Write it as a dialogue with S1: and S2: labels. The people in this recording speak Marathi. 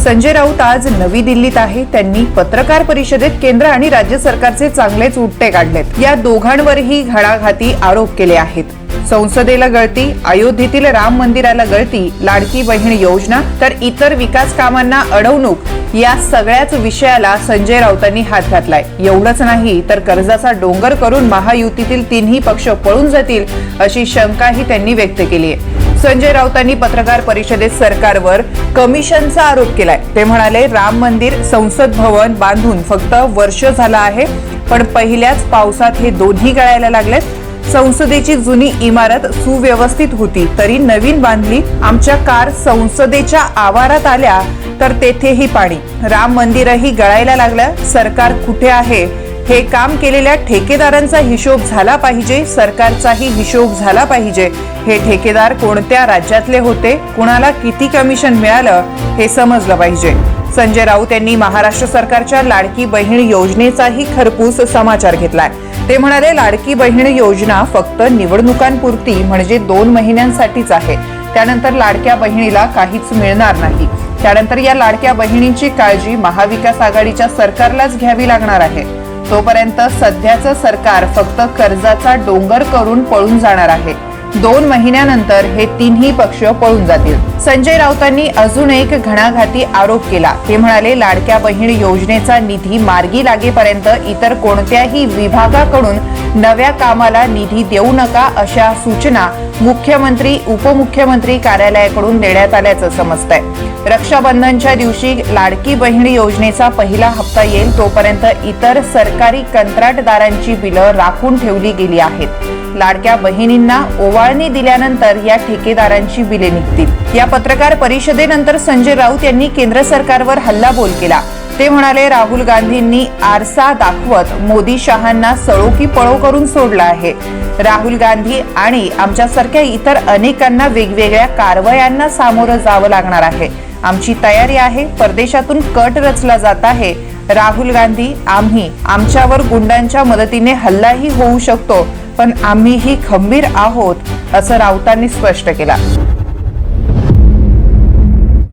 S1: संजय राऊत आज नवी दिल्लीत आहे. त्यांनी पत्रकार परिषदेत केंद्र आणि राज्य सरकारचे चांगलेच उट्टे काढलेत. या दोघांवरही घडाघाती आरोप केले आहेत. संसदेला गळती अयोध्येतील राम मंदिराला गळती लाडकी बहीण योजना तर इतर विकास कामांना अडवणूक या सगळ्याच विषयाला संजय राऊतांनी हात घातलाय. एवढंच नाही तर कर्जाचा डोंगर करून महायुतीतील तिन्ही पक्ष पळून जातील अशी शंकाही त्यांनी व्यक्त केली आहे संजय राऊतांनी पत्रकार परिषदेत सरकारवर कमिशनचा आरोप केलाय. ते म्हणाले राम मंदिर संसद भवन बांधून फक्त वर्ष झालं आहे पण पहिल्याच पावसात हे दोन्ही गळायला लागलेत. संसदेची जुनी इमारत सुव्यवस्थित होती तरी नवीन बांधली आमच्या कार संसदेच्या आवारात आल्या तर तेथेही पाणी. राम मंदिरही गळायला लागलं. सरकार कुठे आहे? हे काम केलेल्या ठेकेदारांचा हिशोब झाला पाहिजे सरकारचाही हिशोब झाला पाहिजे. हे ठेकेदार कोणत्या राज्यातले होते? कुणाला किती कमिशन मिळालं? हे समजलं पाहिजे. संजय राऊत यांनी महाराष्ट्र सरकारच्या लाडकी बहीण योजनेचाही खरपूस समाचार घेतलाय. ते म्हणाले लाडकी बहीण योजना फक्त निवडणुकांपुरती म्हणजे दोन महिन्यांसाठीच आहे. त्यानंतर लाडक्या बहिणीला काहीच मिळणार नाही. त्यानंतर या लाडक्या बहिणींची काळजी महाविकास आघाडीच्या सरकारलाच घ्यावी लागणार आहे. तोपर्यंत सध्याचं सरकार फक्त कर्जाचा डोंगर करून पळून जाणार आहे. दोन महिन्यानंतर हे तिन्ही पक्ष पळून जातील. संजय राऊतांनी अजून एक घणाघाती आरोप केला. ते म्हणाले लाडक्या बहीण योजनेचा निधी मार्गी लागेपर्यंत इतर कोणत्याही विभागाकडून नव्या कामाला निधी देऊ नका अशा सूचना मुख्यमंत्री उपमुख्यमंत्री कार्यालयाकडून देण्यात आल्याचं समजतंय. रक्षाबंधनच्या दिवशी लाडकी बहीण योजनेचा पहिला हप्ता येईल तोपर्यंत इतर सरकारी कंत्राटदारांची बिलं राखून ठेवली गेली आहेत. लाडक्या बहिणींना ओवा ओवाळणी दिल्यानंतर या ठेकेदारांची बिले निघतील. या पत्रकार परिषदेनंतर संजय राऊत यांनी केंद्र सरकारवर हल्लाबोल केला. ते म्हणाले राहुल गांधींनी आरसा दाखवत मोदी शहांना सळोकी पळो करून सोडला आहे. राहुल गांधी आणि आमच्यासारख्या इतर अनेकांना वेगवेगळ्या कारवायांना सामोरं जावं लागणार आहे. आमची तयारी आहे परदेशातून कट रचला जात आहे. राहुल गांधी आम्ही आमच्यावर गुंडांच्या मदतीने हल्लाही होऊ शकतो. पण आम्हीही खंबीर आहोत असं राऊतांनी स्पष्ट केला.